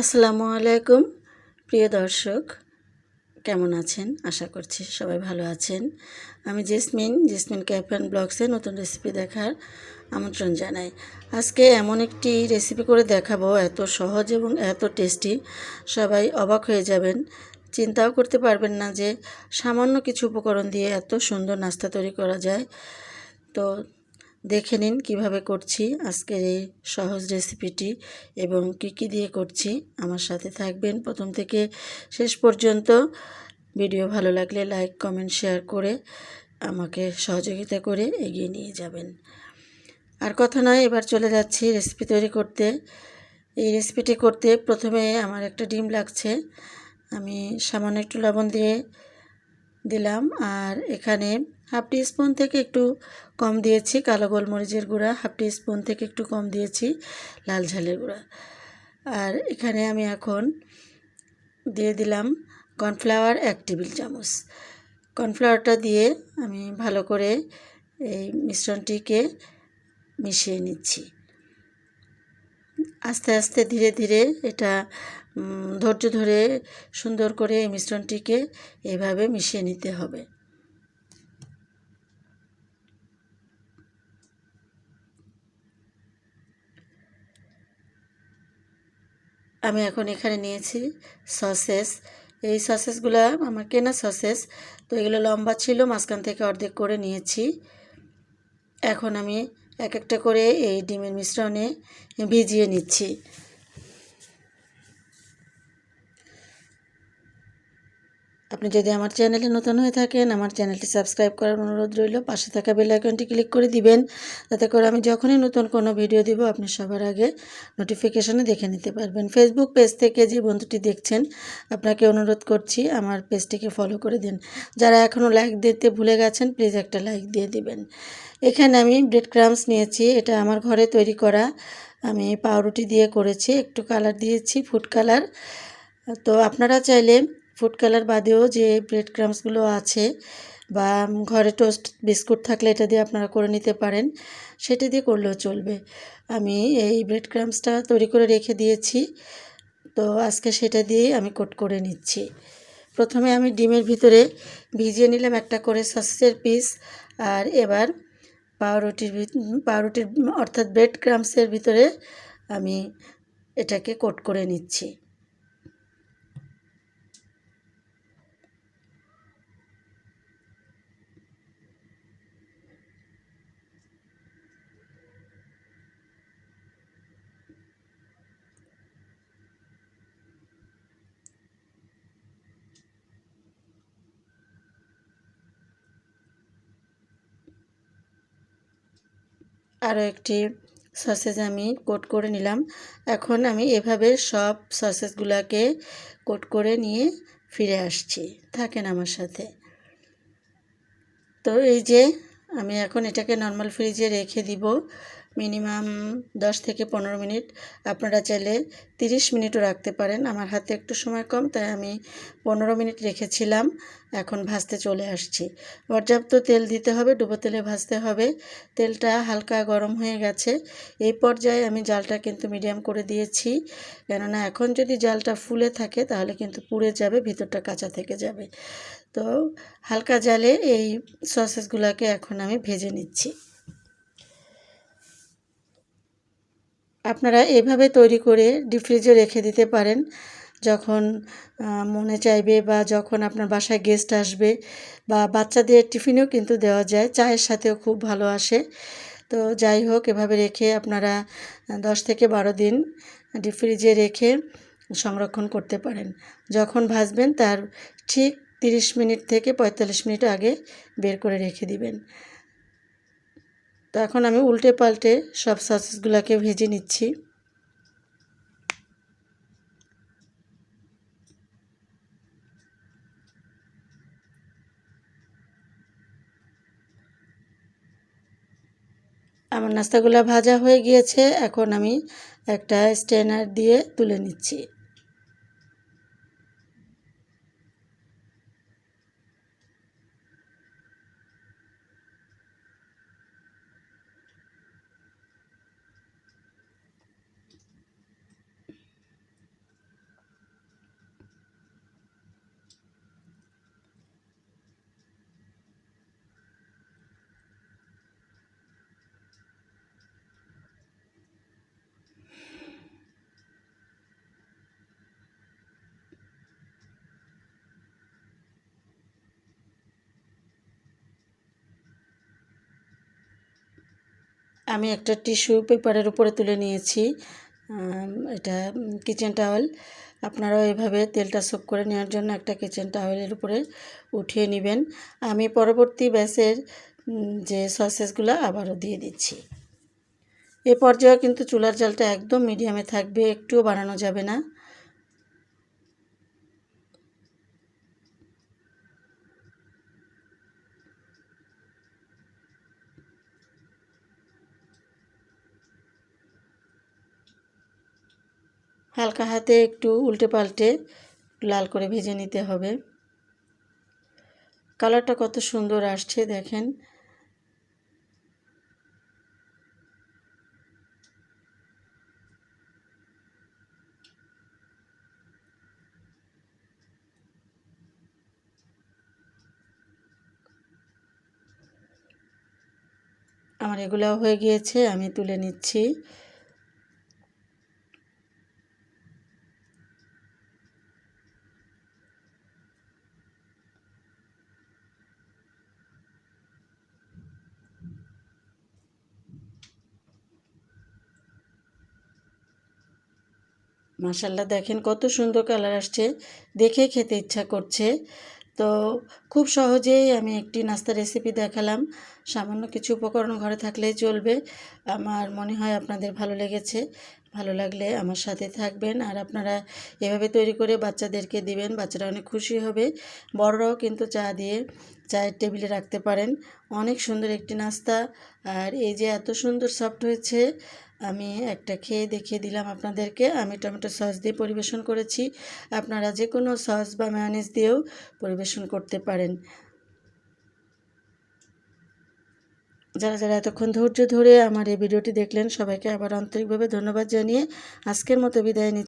আসসালামু আলাইকুম। প্রিয় দর্শক, কেমন আছেন? আশা করছি সবাই ভালো আছেন। আমি জেসমিন জেসমিন ক্যাফ অ্যান্ড ব্লগসে নতুন রেসিপি দেখার আমন্ত্রণ জানাই। আজকে এমন একটি রেসিপি করে দেখাবো, এত সহজ এবং এত টেস্টি সবাই অবাক হয়ে যাবেন, চিন্তাও করতে পারবেন না যে সামান্য কিছু উপকরণ দিয়ে এত সুন্দর নাস্তা তৈরি করা যায়। তো দেখে নিন কীভাবে করছি আজকের এই সহজ রেসিপিটি এবং কি কি দিয়ে করছি। আমার সাথে থাকবেন প্রথম থেকে শেষ পর্যন্ত। ভিডিও ভালো লাগলে লাইক কমেন্ট শেয়ার করে আমাকে সহযোগিতা করে এগিয়ে নিয়ে যাবেন। আর কথা নয়, এবার চলে যাচ্ছি রেসিপি তৈরি করতে। এই রেসিপিটি করতে প্রথমে আমার একটা ডিম লাগছে। আমি সামান্য একটু লবণ দিয়ে দিলাম আর এখানে হাফ টি স্পুন থেকে একটু কম দিয়েছি কালো গোলমরিচের গুঁড়া, হাফ টি স্পুন থেকে একটু কম দিয়েছি লাল ঝালের গুঁড়া। আর এখানে আমি এখন দিয়ে দিলাম কর্নফ্লাওয়ার এক টেবিল চামচ। কর্নফ্লাওয়ারটা দিয়ে আমি ভালো করে এই মিশ্রণটিকে মিশিয়ে নিচ্ছি। আস্তে আস্তে ধীরে ধীরে এটা ধৈর্য ধরে সুন্দর করে এই মিশ্রণটিকে এভাবে মিশিয়ে নিতে হবে। আমি এখন এখানে নিয়েছি সসেস। এই সসেসগুলো আমার কেনা সসেস। তো এগুলো লম্বা ছিল, মাঝখান থেকে অর্ধেক করে নিয়েছি। এখন আমি এক একটা করে এই ডিমের মিশ্রণে ভিজিয়ে নিচ্ছি। আপনি যদি আমার চ্যানেলে নতুন হয়ে থাকেন, আমার চ্যানেলটি সাবস্ক্রাইব করার অনুরোধ রইল। পাশে থাকা বেল আইকনটি ক্লিক করে দিবেন। যাতে করে আমি যখনই নতুন কোনো ভিডিও দিব, আপনি সবার আগে নোটিফিকেশনে দেখে নিতে পারবেন। ফেসবুক পেজ থেকে যে বন্ধুটি দেখছেন, আপনাকে অনুরোধ করছি আমার পেজটিকে ফলো করে দিন। যারা এখনও লাইক দিতে ভুলে গেছেন প্লিজ একটা লাইক দিয়ে দিবেন। এখানে আমি ব্রেড ক্রামস নিয়েছি। এটা আমার ঘরে তৈরি করা। আমি পাউরুটি দিয়ে করেছি, একটু কালার দিয়েছি ফুড কালার তো আপনারা চাইলে ফুড কালার বাদেও যে ব্রেড ক্রামসগুলো আছে বা ঘরে টোস্ট বিস্কুট থাকলে এটা দিয়ে আপনারা করে নিতে পারেন, সেটা দিয়ে করলেও চলবে। আমি এই ব্রেড ক্রামসটা তৈরি করে রেখে দিয়েছি, তো আজকে সেটা দিয়েই আমি কোট করে নিচ্ছি। প্রথমে আমি ডিমের ভিতরে ভিজিয়ে নিলাম একটা করে সসের পিস, আর এবার পাউরুটির পাউরুটির, অর্থাৎ ব্রেড ক্রামসের ভিতরে আমি এটাকে কোট করে নিচ্ছি। আরও একটি সসেজ আমি কোট করে নিলাম। এখন আমি এভাবে সব সসেজগুলোকে কোট করে নিয়ে ফিরে আসছি। থাকেন আমার সাথে। তো এই যে আমি এখন এটাকে নর্মাল ফ্রিজে রেখে দিব। মিনিমাম দশ থেকে পনেরো মিনিট। আপনারা চাইলে তিরিশ মিনিটও রাখতে পারেন। আমার হাতে একটু সময় কম, তাই আমি পনেরো মিনিট রেখেছিলাম। এখন ভাজতে চলে আসছি। পর্যাপ্ত তেল দিতে হবে, ডুবো তেলে ভাজতে হবে। তেলটা হালকা গরম হয়ে গেছে। এই পর্যায়ে আমি জালটা কিন্তু মিডিয়াম করে দিয়েছি। কেননা এখন যদি জালটা ফুলে থাকে, তাহলে কিন্তু পুড়ে যাবে, ভিতরটা কাঁচা থেকে যাবে। তো হালকা জালে এই সসেসগুলোকে এখন আমি ভেজে নিচ্ছি। আপনারা এভাবে তৈরি করে ডিপ ফ্রিজে রেখে দিতে পারেন। যখন মনে চাইবে বা যখন আপনার বাসায় গেস্ট আসবে বা বাচ্চাদের টিফিনেও কিন্তু দেওয়া যায়, চায়ের সাথেও খুব ভালো আসে। তো যাই হোক, এভাবে রেখে আপনারা দশ থেকে বারো দিন ডিপ ফ্রিজে রেখে সংরক্ষণ করতে পারেন। যখন ভাজবেন তার ঠিক তিরিশ মিনিট থেকে পঁয়তাল্লিশ মিনিট আগে বের করে রেখে দিবেন। তো এখন আমি উল্টে পাল্টে সব সসেসগুলোকে ভেজে নিচ্ছি। আমার নাস্তাগুলো ভাজা হয়ে গিয়েছে, এখন আমি একটা স্ট্যানার দিয়ে তুলে নিচ্ছি। আমি একটা টিস্যু পেপারের উপরে তুলে নিয়েছি। এটা কিচেন টাওয়েল। আপনারাও এভাবে তেলটা সোপ করে নেওয়ার জন্য একটা কিচেন টাওয়েলের উপরে উঠিয়ে নেবেন। আমি পরবর্তী ব্যাসের যে সসেসগুলো আবারও দিয়ে দিচ্ছি। এ পর্যায়ে কিন্তু চুলার জালটা একদম মিডিয়ামে থাকবে, একটুও বাড়ানো যাবে না। হালকা হাতে একটু উল্টে পাল্টে লাল করে ভেজে নিতে হবে। কালারটা কত সুন্দর আসছে দেখেন। আমার এগুলাও হয়ে গিয়েছে, আমি তুলে নিচ্ছি। মাশাল্লাহ দেখেন কত সুন্দর কালার আসছে। দেখে খেতে ইচ্ছা করছে। তো খুব সহজেই আমি একটি নাস্তা রেসিপি দেখালাম। সামান্য কিছু উপকরণ ঘরে থাকলেই চলবে। আমার মনে হয় আপনাদের ভালো লেগেছে। ভালো লাগলে আমার সাথে থাকবেন। আর আপনারা এভাবে তৈরি করে বাচ্চাদেরকে দিবেন, বাচ্চারা অনেক খুশি হবে। বড়রাও কিন্তু চা দিয়ে চায়ের টেবিলে রাখতে পারেন। অনেক সুন্দর একটি নাস্তা। আর এই যে এত সুন্দর সফট হয়েছে আমি একটা খেয়ে দেখিয়ে দিলাম আপনাদেরকে। আমি টমেটো সস দিয়ে পরিবেশন করেছি। আপনারা যে কোনো সস বা ম্যানেজ দিয়েও পরিবেশন করতে পারেন। যারা যারা এতক্ষণ ধৈর্য ধরে আমার এই ভিডিওটি দেখলেন, সবাইকে আবার আন্তরিকভাবে ধন্যবাদ জানিয়ে আজকের মতো বিদায় নিচ্ছি।